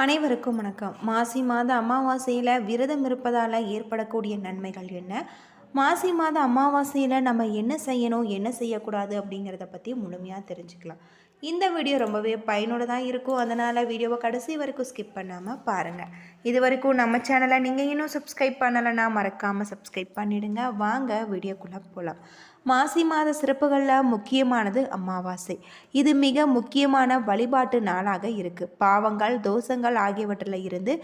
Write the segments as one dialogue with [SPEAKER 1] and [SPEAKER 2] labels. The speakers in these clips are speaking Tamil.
[SPEAKER 1] அனைவருக்கும் வணக்கம். மாசி மாத அமாவாசையில் விரதம் இருப்பதால் ஏற்படக்கூடிய நன்மைகள் என்ன? மாசி மாத அமாவாசையில் நம்ம என்ன செய்யணும் என்ன செய்யக்கூடாது அப்படிங்கிறத பற்றி முழுமையாக தெரிஞ்சுக்கலாம். இந்த வீடியோ ரொம்பவே பயனுள்ளதாக இருக்கும். அதனால் வீடியோவை கடைசி வரைக்கும் ஸ்கிப் பண்ணாமல் பாருங்கள் இது வரைக்கும் நம்ம சேனலை நீங்கள் இன்னும் சப்ஸ்கிரைப் பண்ணலைன்னா மறக்காமல் சப்ஸ்கிரைப் பண்ணிடுங்க. வாங்க வீடியோக்குள்ளே போகலாம் மாசி மாத சிறப்புகளில் முக்கியமானது அமாவாசை. இது மிக முக்கியமான வழிபாட்டு நாளாக இருக்குது பாவங்கள் தோஷங்கள் ஆகியவற்றில் இருந்து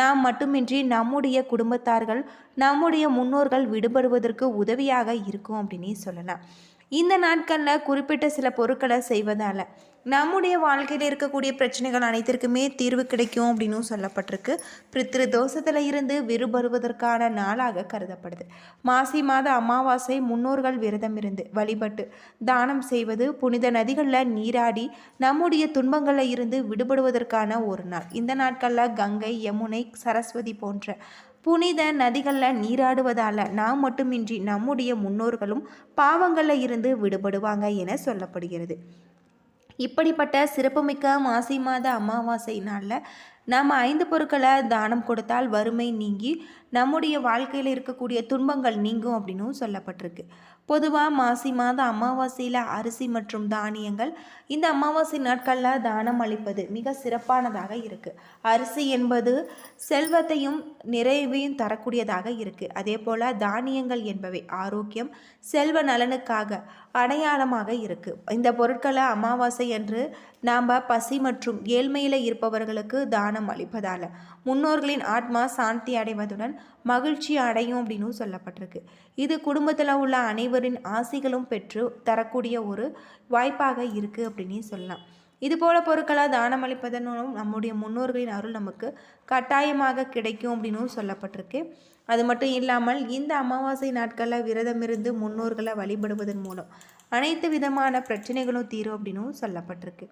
[SPEAKER 1] நாம் மட்டுமின்றி நம்முடைய குடும்பத்தார்கள் நம்முடைய முன்னோர்கள் விடுபடுவதற்கு உதவியாக இருக்கும் அப்படின்னு சொல்லலாம். இந்த நாட்களில் குறிப்பிட்ட சில பொருட்களை செய்வதால் நம்முடைய வாழ்க்கையில் இருக்கக்கூடிய பிரச்சனைகள் அனைத்திற்குமே தீர்வு கிடைக்கும் அப்படின்னும் சொல்லப்பட்டிருக்கு. பித்ரு தோஷத்தில் இருந்து விறுபருவதற்கான நாளாக கருதப்படுது. மாசி மாத அமாவாசை முன்னோர்கள் விரதம் இருந்து வழிபட்டு தானம் செய்வது புனித நதிகளில் நீராடி நம்முடைய துன்பங்களில் இருந்து விடுபடுவதற்கான ஒரு நாள். இந்த நாட்களில் கங்கை யமுனை சரஸ்வதி போன்ற புனித நதிகளில் நீராடுவதால் நாம் மட்டுமின்றி நம்முடைய முன்னோர்களும் பாவங்களில் இருந்து விடுபடுவாங்க என சொல்லப்படுகிறது. இப்படிப்பட்ட சிறப்புமிக்க மாசி மாத அமாவாசை நாளில் நாம் ஐந்து பொருட்களை தானம் கொடுத்தால் வறுமை நீங்கி நம்முடைய வாழ்க்கையில் இருக்கக்கூடிய துன்பங்கள் நீங்கும் அப்படின்னும் சொல்லப்பட்டிருக்கு. பொதுவாக மாசி மாத அமாவாசையில் அரிசி மற்றும் தானியங்கள் இந்த அமாவாசை நாட்களில் தானம் அளிப்பது மிக சிறப்பானதாக இருக்குது அரிசி என்பது செல்வத்தையும் நிறைவையும் தரக்கூடியதாக இருக்குது அதே போல் தானியங்கள் என்பவை ஆரோக்கியம் செல்வ நலனுக்காக அடையாளமாக இருக்குது இந்த பொருட்களை அமாவாசை என்று நாம் பசி மற்றும் ஏழ்மையில் இருப்பவர்களுக்கு தானம் அளிப்பதால். முன்னோர்களின் ஆத்மா சாந்தி அடைவதுடன் மகிழ்ச்சி அடையும் அப்படின்னு சொல்லப்பட்டிருக்கு. இது குடும்பத்தில் உள்ள அனைவரின் ஆசைகளும் பெற்று தரக்கூடிய ஒரு வாய்ப்பாக இருக்குது அப்படின்னு சொல்லலாம். இதுபோல பொருட்களாக தானம் அளிப்பதன் மூலம் நம்முடைய முன்னோர்களின் அருள் நமக்கு கட்டாயமாக கிடைக்கும் அப்படின்னு சொல்லப்பட்டிருக்கு. அது மட்டும் இல்லாமல் இந்த அமாவாசை நாட்களில் விரதமிருந்து முன்னோர்களை வழிபடுவதன் மூலம் அனைத்து விதமான பிரச்சனைகளும் தீரும் அப்படின்னும் சொல்லப்பட்டிருக்கு.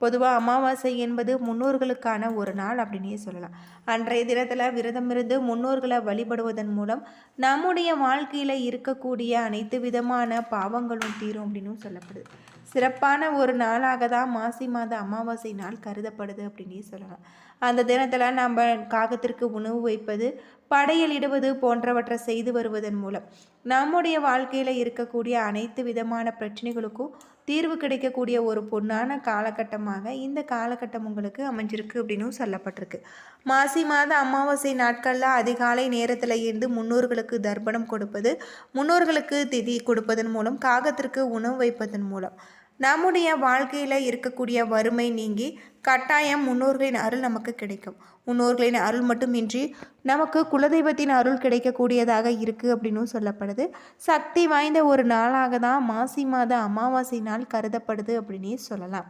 [SPEAKER 1] பொதுவாக அமாவாசை என்பது முன்னோர்களுக்கான ஒரு நாள் அப்படின்னே சொல்லலாம். அன்றைய தினத்தில் விரதமிருந்து முன்னோர்களை வழிபடுவதன் மூலம் நம்முடைய வாழ்க்கையில் இருக்கக்கூடிய அனைத்து விதமான பாவங்களும் தீரும் அப்படின்னு சொல்லப்படுது. சிறப்பான ஒரு நாளாக தான் மாசி மாத அமாவாசை நாள் கருதப்படுது அப்படின்னே சொல்லலாம். அந்த தினத்தில் நம்ம காகத்திற்கு உணவு வைப்பது படையலிடுவது போன்றவற்றை செய்து வருவதன் மூலம் நம்முடைய வாழ்க்கையில் இருக்கக்கூடிய அனைத்து விதமான பிரச்சனைகளுக்கும் தீர்வு கிடைக்கக்கூடிய ஒரு பொன்னான காலகட்டமாக இந்த காலகட்டம் உங்களுக்கு அமைஞ்சிருக்கு அப்படின்னு சொல்லப்பட்டிருக்கு. மாசி மாத அமாவாசை நாட்களில் அதிகாலை நேரத்தில் இருந்து முன்னோர்களுக்கு தர்ப்பணம் கொடுப்பது முன்னோர்களுக்கு திதி கொடுப்பதன் மூலம் காகத்திற்கு உணவு வைப்பதன் மூலம் நம்முடைய வாழ்க்கையில் இருக்கக்கூடிய வறுமை நீங்கி கட்டாயம் முன்னோர்களின் அருள் நமக்கு கிடைக்கும். முன்னோர்களின் அருள் மட்டுமின்றி நமக்கு குலதெய்வத்தின் அருள் கிடைக்கக்கூடியதாக இருக்குது அப்படின்னு சொல்லப்படுது. சக்தி வாய்ந்த ஒரு நாளாக தான் மாசி மாத அமாவாசை நாள் கருதப்படுது அப்படின்னே சொல்லலாம்.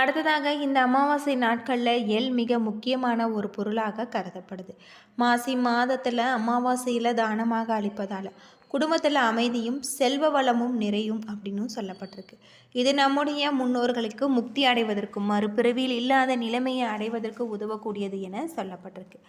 [SPEAKER 1] அடுத்ததாக இந்த அமாவாசை நாட்களில் எல் மிக முக்கியமான ஒரு பொருளாக கருதப்படுது. மாசி மாதத்தில் அமாவாசையில் தானமாக அளிப்பதால் குடும்பத்தில் அமைதியும் செல்வ வளமும் நிறையும் அப்படின்னும் சொல்லப்பட்டிருக்கு. இது நம்முடைய முன்னோர்களுக்கு முக்தி அடைவதற்கும் மறுபிறவியில் இல்லாத நிலைமையை அடைவதற்கு உதவக்கூடியது என சொல்லப்பட்டிருக்கு.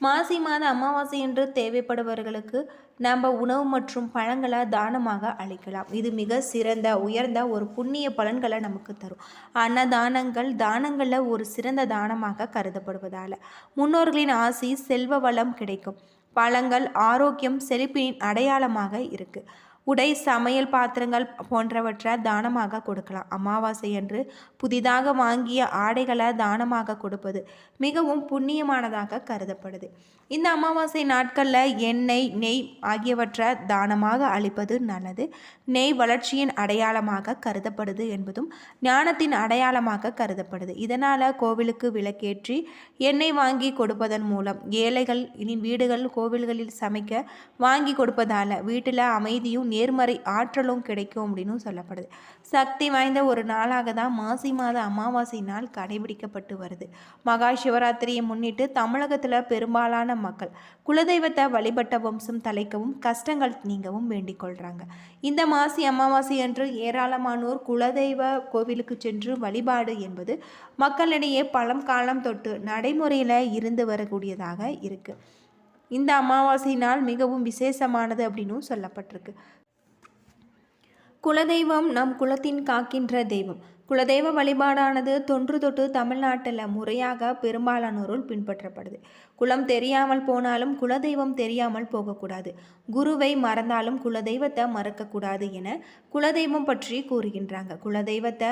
[SPEAKER 1] மாசி மாத அமாவாசை என்று தேவைப்படுபவர்களுக்கு நம்ம உணவு மற்றும் பழங்களை தானமாக அளிக்கலாம். இது மிக சிறந்த உயர்ந்த ஒரு புண்ணிய பலன்களை நமக்கு தரும். அன்னதானங்கள் தானங்களில் ஒரு சிறந்த தானமாக கருதப்படுவதால் முன்னோர்களின் ஆசி செல்வ வளம் கிடைக்கும். பழங்கள் ஆரோக்கியம் செழிப்பின் அடையாளமாக இருக்குது உடை சமையல் பாத்திரங்கள் போன்றவற்றை தானமாக கொடுக்கலாம். அமாவாசை அன்று புதிதாக வாங்கிய ஆடைகளை தானமாக கொடுப்பது மிகவும் புண்ணியமானதாக கருதப்படுது. இந்த அமாவாசை நாட்களில் எண்ணெய் நெய் ஆகியவற்றை தானமாக அளிப்பது நல்லது. நெய் வளர்ச்சியின் அடையாளமாக கருதப்படுது என்பதும் ஞானத்தின் அடையாளமாக கருதப்படுது. இதனால் கோவிலுக்கு விளக்கேற்றி எண்ணெய் வாங்கி கொடுப்பதன் மூலம் ஏழைகள் இனி வீடுகள் கோவில்களில் சமைக்க வாங்கி கொடுப்பதால் வீட்டில் அமைதியும் நேர்மறை ஆற்றலும் கிடைக்கும் அப்படின்னு சொல்லப்படுது. சக்தி வாய்ந்த ஒரு நாளாக தான் மாசி மாத அமாவாசை நாள் கடைபிடிக்கப்பட்டு வருது. மகா சிவராத்திரியை முன்னிட்டு தமிழகத்தில் பெரும்பாலான மக்கள் குலதெய்வத்தை வழிபட்ட வம்சம் தலைக்கவும் கஷ்டங்கள் நீங்கவும் வேண்டிக் கொள்கிறாங்க இந்த மாசி அமாவாசை அன்று ஏராளமானோர் குலதெய்வ கோவிலுக்கு சென்று வழிபாடு என்பது மக்களிடையே பழம் காலம் தொட்டு நடைமுறையில் இருந்து வரக்கூடியதாக இருக்குது இந்த அமாவாசை நாள் மிகவும் விசேஷமானது அப்படின்னும் சொல்லப்பட்டிருக்கு. குலதெய்வம் நம் குலத்தின் காக்கின்ற தெய்வம். குலதெய்வ வழிபாடானது தொன்று தொட்டு தமிழ்நாட்டில் முறையாக பெரும்பாலானோருள் பின்பற்றப்படுது. குலம் தெரியாமல் போனாலும் குலதெய்வம் தெரியாமல் போகக்கூடாது. குருவை மறந்தாலும் குலதெய்வத்தை மறக்கக்கூடாது என குலதெய்வம் பற்றி கூறுகின்றாங்க. குலதெய்வத்தை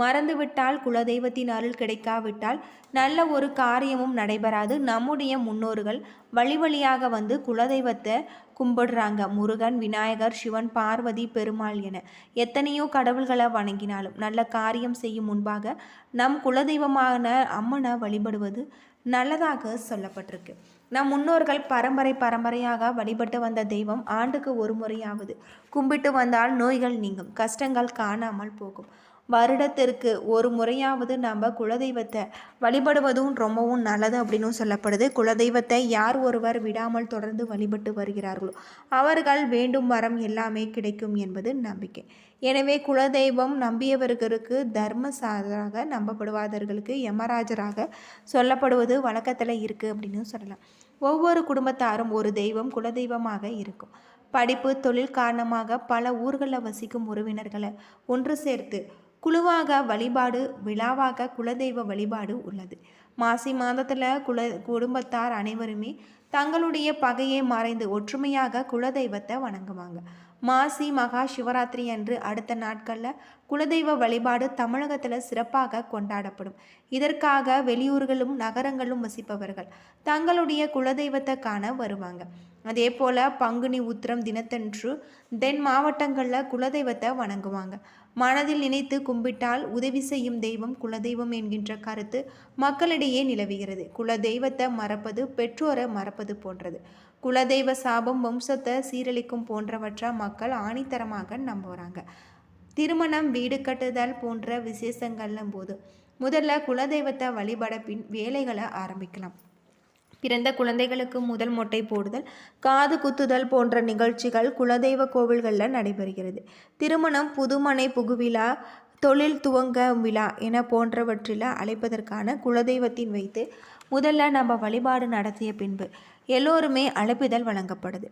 [SPEAKER 1] மறந்துவிட்டால் குலதெய்வத்தின் அருள் கிடைக்காவிட்டால் நல்ல ஒரு காரியமும் நடைபெறாது. நம்முடைய முன்னோர்கள் வழி வழியாக வந்து குலதெய்வத்தை கும்பிடுறாங்க. முருகன் விநாயகர் சிவன் பார்வதி பெருமாள் என எத்தனையோ கடவுள்களை வணங்கினாலும் நல்ல காரியம் செய்யும் முன்பாக நம் குலதெய்வமான அம்மனை வழிபடுவது நல்லதாக சொல்லப்பட்டிருக்கு. நம் முன்னோர்கள் பரம்பரை பரம்பரையாக வழிபட்டு வந்த தெய்வம் ஆண்டுக்கு ஒரு முறையாவது கும்பிட்டு வந்தால் நோய்கள் நீங்கும் கஷ்டங்கள் காணாமல் போகும். வருடத்திற்கு ஒரு முறையாவது நம்ம குலதெய்வத்தை வழிபடுவதும் ரொம்பவும் நல்லது அப்படின்னு சொல்லப்படுது. குலதெய்வத்தை யார் ஒருவர் விடாமல் தொடர்ந்து வழிபட்டு வருகிறார்களோ அவர்கள் வேண்டும் வரம் எல்லாமே கிடைக்கும் என்பது நம்பிக்கை. எனவே குலதெய்வம் நம்பியவர்களுக்கு தர்மசாதராக நம்பப்படுவாதர்களுக்கு யமராஜராக சொல்லப்படுவது வழக்கத்தில் இருக்குது அப்படின்னு சொல்லலாம். ஒவ்வொரு குடும்பத்தாரும் ஒரு தெய்வம் குலதெய்வமாக இருக்கும். படிப்பு தொழில் காரணமாக பல ஊர்களில் வசிக்கும் உறவினர்களை ஒன்று சேர்த்து குழுவாக வழிபாடு விழாவாக குலதெய்வ வழிபாடு உள்ளது. மாசி மாதத்தில் குல குடும்பத்தார் அனைவருமே தங்களுடைய பகையை மறைந்து ஒற்றுமையாக குலதெய்வத்தை வணங்குவாங்க. மாசி மகா சிவராத்திரி அன்று அடுத்த நாட்களில் குலதெய்வ வழிபாடு தமிழகத்தில் சிறப்பாக கொண்டாடப்படும். இதற்காக வெளியூர்களும் நகரங்களும் வசிப்பவர்கள் தங்களுடைய குலதெய்வத்தை காண வருவாங்க. அதே போல் பங்குனி உத்திரம் தினத்தன்று தென் மாவட்டங்களில் குலதெய்வத்தை வணங்குவாங்க. மனதில் நினைத்து கும்பிட்டால் உதவி செய்யும் தெய்வம் குலதெய்வம் என்கின்ற கருத்து மக்களிடையே நிலவுகிறது. குலதெய்வத்தை மறப்பது பெற்றோரை மறப்பது போன்றது. குலதெய்வ சாபம் வம்சத்தை சீரழிக்கும் போன்றவற்றை மக்கள் ஆணித்தரமாக நம்புகிறாங்க திருமணம் வீடு கட்டுதல் போன்ற விசேஷங்கள்லும் போது முதல்ல குலதெய்வத்தை வழிபட பின் வேலைகளை ஆரம்பிக்கலாம். பிறந்த குழந்தைகளுக்கு முதல் மொட்டை போடுதல் காது குத்துதல் போன்ற நிகழ்ச்சிகள் குலதெய்வ கோவில்களில் நடைபெறுகிறது. திருமணம் புதுமனை புகுவிழா தொழில் துவங்க விழா என போன்றவற்றில் அழைப்பதற்கான குலதெய்வத்தின் வைத்து முதல்ல நம்ம வழிபாடு நடத்திய பின்பு எல்லோருமே அழைப்பிதழ் வழங்கப்படுது.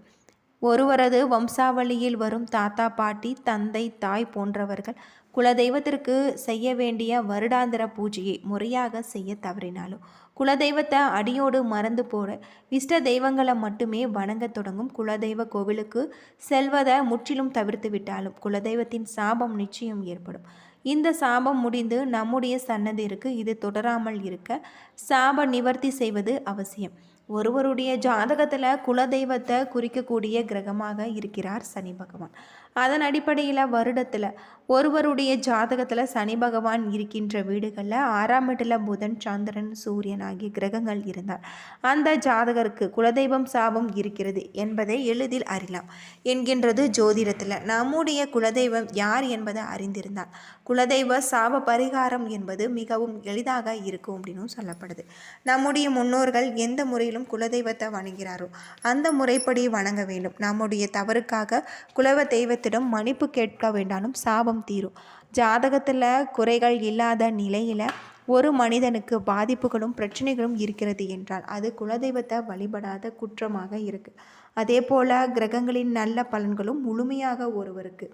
[SPEAKER 1] ஒருவரது வம்சாவளியில் வரும் தாத்தா பாட்டி தந்தை தாய் போன்றவர்கள் குலதெய்வத்திற்கு செய்ய வேண்டிய வருடாந்திர பூஜையை முறையாக செய்ய தவறினாலும் குலதெய்வத்தை அடியோடு மறந்து போகிற இஷ்ட தெய்வங்களை மட்டுமே வணங்க தொடங்கும் குலதெய்வ கோவிலுக்கு செல்வதை முற்றிலும் தவிர்த்து விட்டாலும் குலதெய்வத்தின் சாபம் நிச்சயம் ஏற்படும். இந்த சாபம் முடிந்து நம்முடைய சன்னதிற்கு இது தொடராமல் இருக்க சாப நிவர்த்தி செய்வது அவசியம். ஒருவருடைய ஜாதகத்தில் குலதெய்வத்தை குறிக்கக்கூடிய கிரகமாக இருக்கிறார் சனி பகவான். அதன் அடிப்படையில் வருடத்தில் ஒருவருடைய ஜாதகத்தில் சனி பகவான் இருக்கின்ற வீடுகளில் ஆறாம் வீட்டில் புதன் சந்திரன் சூரியன் ஆகிய கிரகங்கள் இருந்தார். அந்த ஜாதகருக்கு குலதெய்வம் சாபம் இருக்கிறது என்பதை எளிதில் அறியலாம் என்கின்றது ஜோதிடத்தில். நம்முடைய குலதெய்வம் யார் என்பதை அறிந்திருந்தால் குலதெய்வ சாப பரிகாரம் என்பது மிகவும் எளிதாக இருக்கும் அப்படின்னு சொல்லப்படுது. நம்முடைய முன்னோர்கள் எந்த முறையிலும் குலதெய்வத்தை வணங்கிறாரோ அந்த முறைப்படி வணங்க வேண்டும். நம்முடைய தவறுக்காக குலவ தெய்வத்திடம் மன்னிப்பு கேட்க வேண்டாலும் சாபம் தீரும். ஜாதகத்தில் குறைகள் இல்லாத நிலையில் ஒரு மனிதனுக்கு பாதிப்புகளும் பிரச்சனைகளும் இருக்கிறது என்றால் அது குலதெய்வத்தை வழிபடாத குற்றமாக இருக்குது அதே போல் கிரகங்களின் நல்ல பலன்களும் முழுமையாக ஒருவருக்கு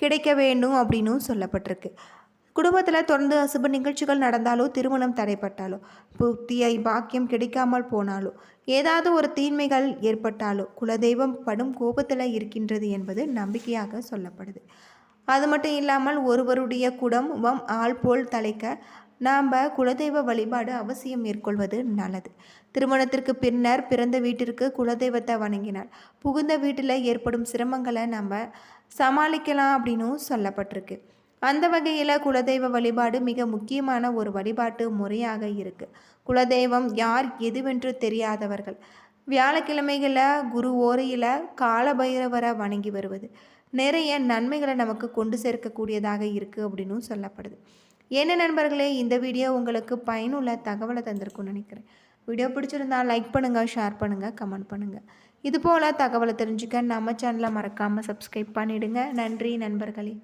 [SPEAKER 1] கிடைக்க வேண்டும் அப்படின்னு சொல்லப்பட்டிருக்கு. குடும்பத்தில் தொடர்ந்து அசுப நிகழ்ச்சிகள் நடந்தாலோ திருமணம் தடைப்பட்டாலோ புத்தியை பாக்கியம் கிடைக்காமல் போனாலோ ஏதாவது ஒரு தீன்மைகள் ஏற்பட்டாலோ குலதெய்வம் படும் கோபத்தில் இருக்கின்றது என்பது நம்பிக்கையாக சொல்லப்படுது. அது மட்டும் இல்லாமல் ஒருவருடைய குடும்பம் ஆள் போல் தலைக்க நாம் குலதெய்வ வழிபாடு அவசியம் மேற்கொள்வது நல்லது. திருமணத்திற்கு பின்னர் பிறந்த வீட்டிற்கு குலதெய்வத்தை வணங்கினால் புகுந்த வீட்டில் ஏற்படும் சிரமங்களை நம்ம சமாளிக்கலாம் அப்படின்னும் சொல்லப்பட்டிருக்கு. அந்த வகையில் குலதெய்வ வழிபாடு மிக முக்கியமான ஒரு வழிபாட்டு முறையாக இருக்குது குலதெய்வம் யார் எதுவென்று தெரியாதவர்கள். வியாழக்கிழமைகளில் குரு ஓரையில் காலபைரவரை வணங்கி வருவது. நிறைய நன்மைகளை நமக்கு கொண்டு சேர்க்கக்கூடியதாக இருக்குது அப்படின்னு சொல்லப்படுது. என்ன நண்பர்களே இந்த வீடியோ உங்களுக்கு பயனுள்ள தகவலை தந்திருக்கும்னு நினைக்கிறேன். வீடியோ பிடிச்சிருந்தா லைக் பண்ணுங்கள் ஷேர் பண்ணுங்கள் கமெண்ட் பண்ணுங்கள் இது போல் தகவலை தெரிஞ்சுக்க நம்ம சேனலை மறக்காமல் சப்ஸ்கிரைப் பண்ணிவிடுங்க நன்றி நண்பர்களே.